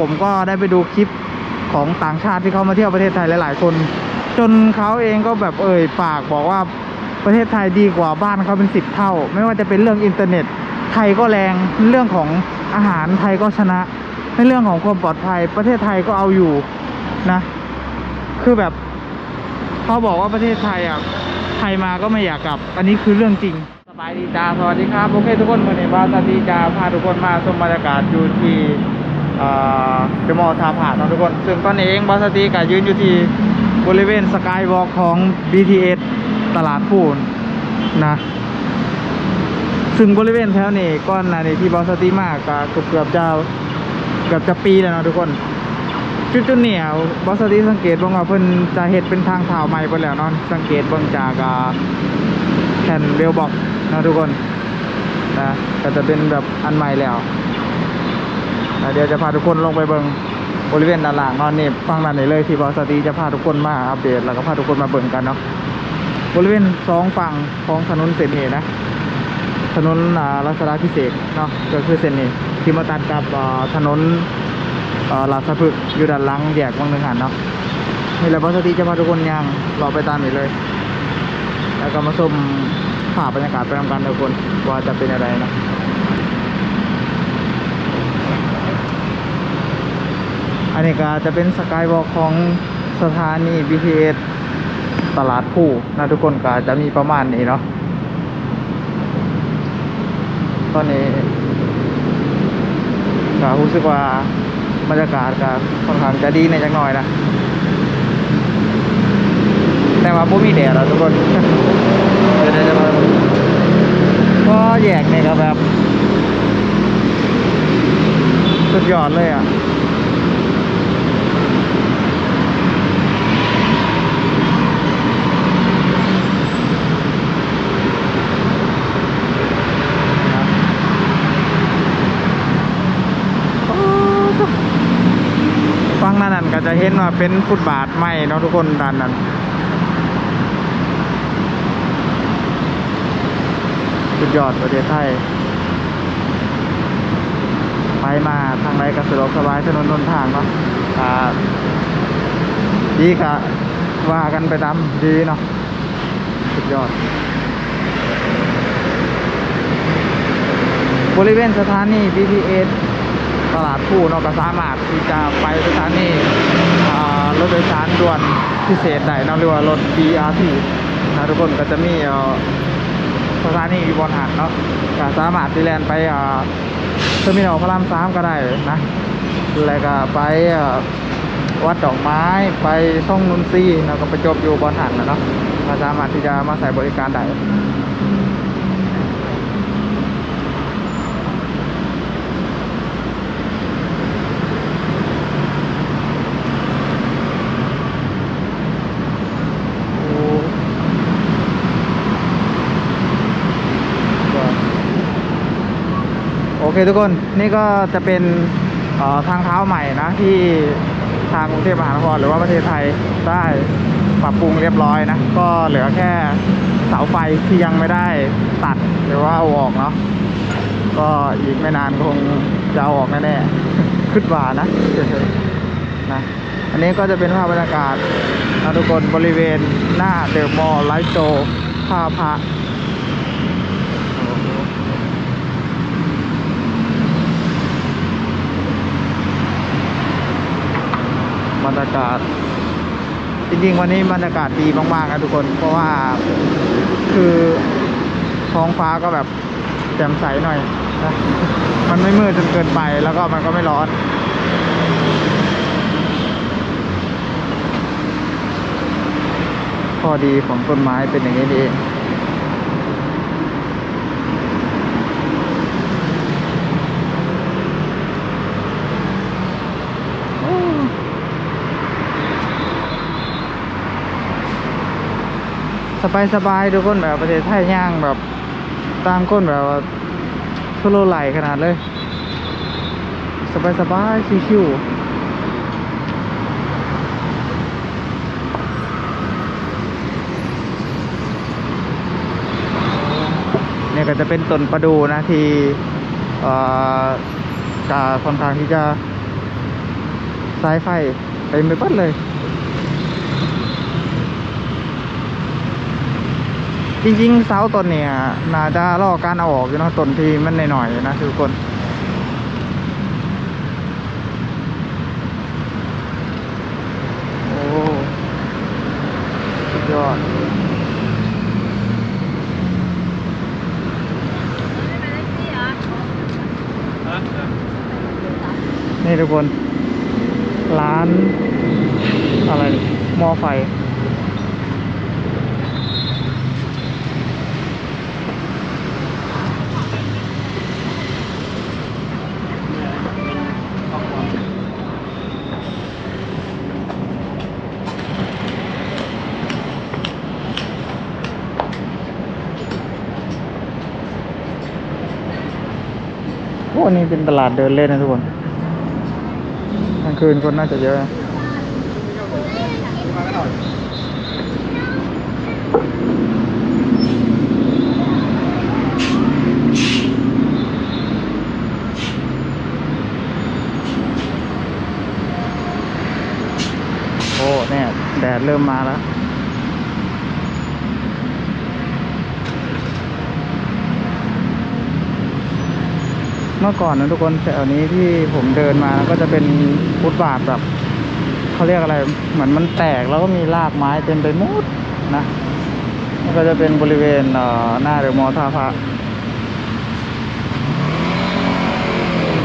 ผมก็ได้ไปดูคลิปของต่างชาติที่เขามาเที่ยวประเทศไทยหลาย ๆ คน จนเขาเองก็แบบเอ่ยปากบอกว่าประเทศไทยดีกว่าบ้านเขาเป็นสิบเท่า ไม่ว่าจะเป็นเรื่องอินเทอร์เน็ต ไทยก็แรงเรื่องของอาหารไทยก็ชนะ ในเรื่องของความปลอดภัย ประเทศไทยก็เอาอยู่นะ คือแบบเขาบอกว่าประเทศไทยอะไทยมาก็ไม่อยากกลับ อันนี้คือเรื่องจริงสบายดีจ้าสวัสดีครับโอเคทุกคนวันนี้ว่าสวัสดีจ้าพาทุกคนมาชมบรรยากาศอยู่ที่ เดมอทาผ่าเนะทุกคน ซึ่งตอนนี้เองบอสตีก็ยืนอยู่ที่บริเวณสกายวอล์กของ BTS ตลาดพูนนะ ซึ่งบริเวณแถวนี้ก้อนหนานี่ที่บอสตีมากก็เกือบจะเกือบจะปีแล้วนะทุกคน จุดจุดๆเนี่ยบอสตีสังเกตเบ่งว่าเพิ่นจะเฮ็ดเป็นทางเท้าใหม่ไปแล้วเนาะสังเกตบิ่งจากแผ่นเรลบอกนะทุกคนนะก็จะเป็นแบบอันใหม่แล้ว เดี๋ยวจะพาทุกคนลงไปเบิงบริเวณด้านล่างนอนนี่ฟังด้านนี้เลยที่บอสตีจะพาทุกคนมาอัปเดตแล้วก็พาทุกคนมาเบิงกันเนาะบริเวณสองฝั่งของถนนเส้นนี้นะถนนอรัชดาพิเศษเนาะก็คือเส้นนี้ที่มาตัดกับถนนลาดสะพึกอยู่ด้านหลังแยกวังหนึ่งหันเนาะนี่แหละบอสตีจะพาทุกคนย่างราไปตามนี้เลย แล้วก็มาชมภาพบรรยากาศไปทำกันทุกคนว่าจะเป็นอะไรนะ นนี้ก็จะเป็นสกายวอล์กของสถานี BTS ตลาดผู้นะทุกคนก็จะมีประมาณนี้เนาะตอนนี้ก็รู้สึกว่าบรรยากาศก็ค่อนข้างจะดีในจักหน่อยนะแต่ว่าบ่มีแดดแล้วทุกคนเดี๋ยวจะมาก็แยกเนี่ยก็แบบ สุดยอดเลยอะ ฟังนั่น นั่นก็จะเห็นว่าเป็นฟุตบาทใหม่เนาะทุกคนด้านนั้นสุดยอดประเทศไทย ไปมาทางไหนก็สะดวกสบายถนนนนทางเนาะอ่าดีกะว่ากันไปตามดีเนาะสุดยอด บริเวณสถานี BTS ต ลาดผู้นอกก็สามารถที่จะไปสถานีรถโดยสารด่วนพิเศษได้เนอะหรือว่ารถ BRT นะทุกคนก็จะมีสถานีอยู่บนหาดเนาะก็สามารถที่แลนไปเทอร์มินอลพระรามสามก็ได้นะแล้วก็ไปวัดดอกไม้ไปช่องนุนซีแล้วก็ไปจบอยู่บนหาดนะเนาะสามารถที่จะมาใส่บริการได้ โอเค ทุกคนนี่ก็จะเป็นทางเท้าใหม่นะที่ทางกรุงเทพมหานครหรือว่าประเทศไทยได้ปรับปรุงเรียบร้อยนะ ก็เหลือแค่เสาไฟที่ยังไม่ได้ตัดหรือว่าเอาออกเนาะก็อีกไม่นานคงจะเอาออกแน่ๆขึ้นว่านะนะอันนี้ก็จะเป็นภาพบรรยากาศนะทุกคนบริเวณหน้าเดอะมอลล์ไลท์โตท่าพระ รรยากาศ จริงๆ วันนี้บรรยากาศดีมากๆนะทุกคน เพราะว่าคือท้องฟ้าก็แบบแจ่มใสหน่อยนะมันไม่มืดจนเกินไปแล้วก็มันก็ไม่ร้อนข้อดีของต้นไม้เป็นอย่างนี้นี่เอง สบายสบายๆทุกคนแบบประเทศไทยย่างแบบตามก้นแบบว่าสโลไหลขนาดเลย สบายสบายๆชิวๆเนี่ยก็จะเป็นต้นประดูนะที่จะค่อนข้างที่จะสายไฟเต็มไปหมดเลย จริงๆเสาต้นเนี่ยน่าจะรอการเอาออกอยู่เนาะต้นที่มันหน่อยๆนะทุกคนโอ้สุดยอดนี่ทุกคน ร้านอะไรนี่หม้อไฟ โอ้นี่เป็นตลาดเดินเล่นนะทุกคนกลางคืนคนน่าจะเยอะนะโอ้เนี่ยแดดเริ่มมาแล้ว เมื่อก่อนนะทุกคนแถวนี้ที่ผมเดินมาก็จะเป็นฟุตบาทแบบเขาเรียกอะไร เหมือนมันแตกแล้วก็มีรากไม้เต็มไปหมดนะนก็จะเป็นบริเวณเอ่อหน้าเดอมอท่าพระ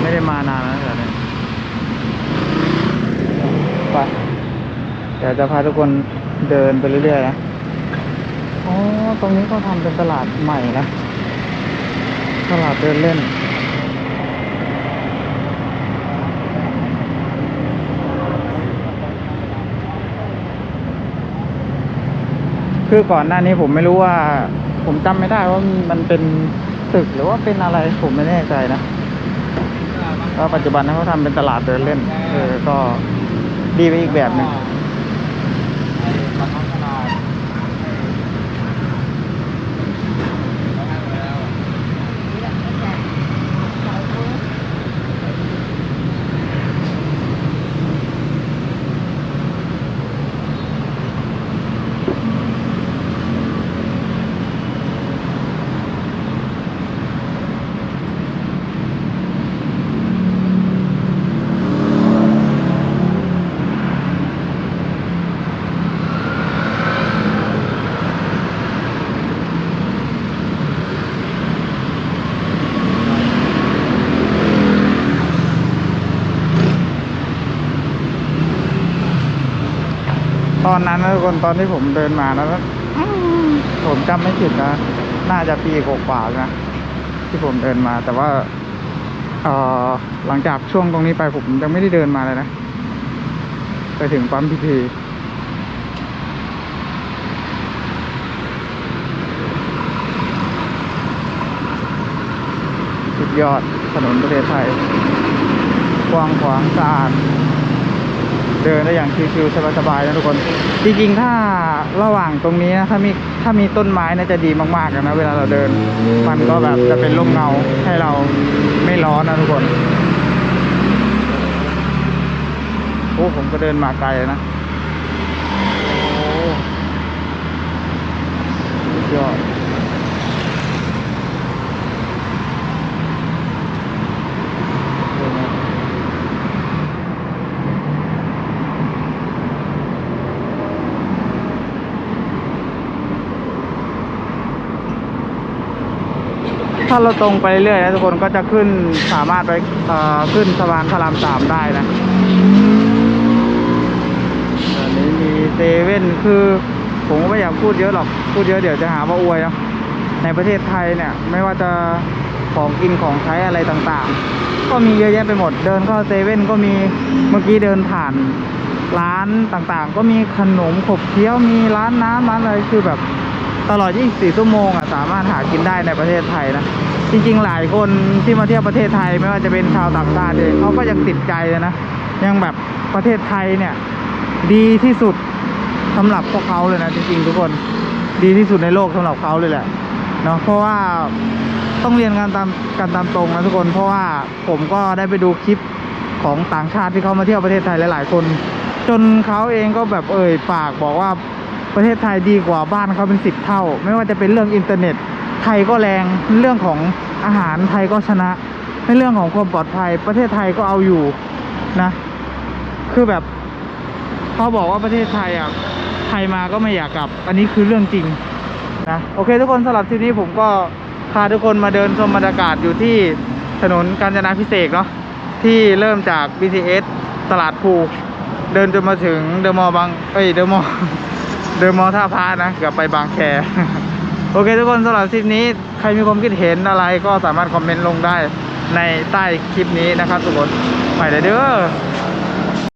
ไม่ได้มานานแล้วแถวนี้ไปเดี๋ยวจะพาทุกคนเดินไปเรื่อยๆนะอ๋อตรงนี้เขาทำเป็นตลาดใหม่นะตลาดเดินเล่น คือก่อนหน้านี้ผมไม่รู้ว่า ผมจำไม่ได้ว่ามันเป็นตึกหรือว่าเป็นอะไรผมไม่แน่ใจนะก็ปัจจุบันเขาทำเป็นตลาดเดินเล่นเออก็ดีไปอีกแบบหนึ่ง อนนั้นนะทุกคนตอนที่ผมเดินมานะผมจำไม่ผิดนะ น่าจะปีกว่านะที่ผมเดินมา แต่ว่าเอ่อหลังจากช่วงตรงนี้ไปผมยังไม่ได้เดินมาเลยนะ ไปถึงปั๊มพีพีสุดยอดถนนประเทศไทยกว้างขวางสะอาด เดินได้อย่างชิวๆสบายๆนะทุกคน จริงๆ ถ้าระหว่างตรงนี้นะถ้ามีถ้ามีต้นไม้น่าจะดีมากๆนะเวลาเราเดิน มันก็แบบจะเป็นร่มเงาให้เราไม่ร้อนนะทุกคน โอ้ผมก็เดินมาไกลนะ โอ้สุดยอดเดินมา ถ้าเราตรงไปเรื่อยๆนะทุกคนก็จะขึ้นสามารถไปขึ้นสะพานพระรามสามได้นะอันนี้มีเซเว่นคือผมก็ไม่อยากพูดเยอะหรอก พูดเยอะเดี๋ยวจะหาว่าอวยเนาะในประเทศไทยเนี่ย ไม่ว่าจะของกินของใช้อะไรต่างๆ ก็มีเยอะแยะไปหมด เดินเข้าเซเว่นก็มี เมื่อกี้เดินผ่านร้านต่างๆ ก็มีขนมขบเคี้ยว มีร้านน้ำร้านอะไรคือแบบ ตลอด 24 ชั่วโมงอะสามารถหากินได้ในประเทศไทยนะจริงๆหลายคนที่มาเที่ยวประเทศไทยไม่ว่าจะเป็นชาวต่างชาติเองเขาก็ยังติดใจเลยนะยังแบบประเทศไทยเนี่ย ดีที่สุดสำหรับพวกเขาเลยนะจริงๆทุกคนดีที่สุดในโลกสำหรับเขาเลยแหละเนาะเพราะว่าต้องเรียนกันตามกันตามตรงนะทุกคนเพราะว่าผมก็ได้ไปดูคลิปของต่างชาติที่เขามาเที่ยวประเทศไทยหลายๆคน จนเขาเองก็แบบเอ่ยปากบอกว่า ประเทศไทยดีกว่าบ้านเขาเป็นสิบเท่า ไม่ว่าจะเป็นเรื่องอินเทอร์เน็ต ไทยก็แรงเรื่องของอาหารไทยก็ชนะ ในเรื่องของความปลอดภัย ประเทศไทยก็เอาอยู่นะ คือแบบเขาบอกว่าประเทศไทยอะใครมาก็ไม่อยากกลับ อันนี้คือเรื่องจริงนะโอเค ทุกคนสำหรับทริปนี้ผมก็พาทุกคนมาเดินชมบรรยากาศอยู่ที่ถนนกาญจนาพิเศษเนาะที่เริ่มจาก BTS ตลาดภูเดินจนมาถึงเดอะมอลล์บางเอ้ยเดอะมอลล์ เดินมอท่าพานะเกือบไปบางแค โอเคทุกคนสำหรับคลิปนี้ ใครมีความคิดเห็นอะไรก็สามารถคอมเมนต์ลงได้ในใต้คลิปนี้นะครับทุกคนไปเลยเด้อ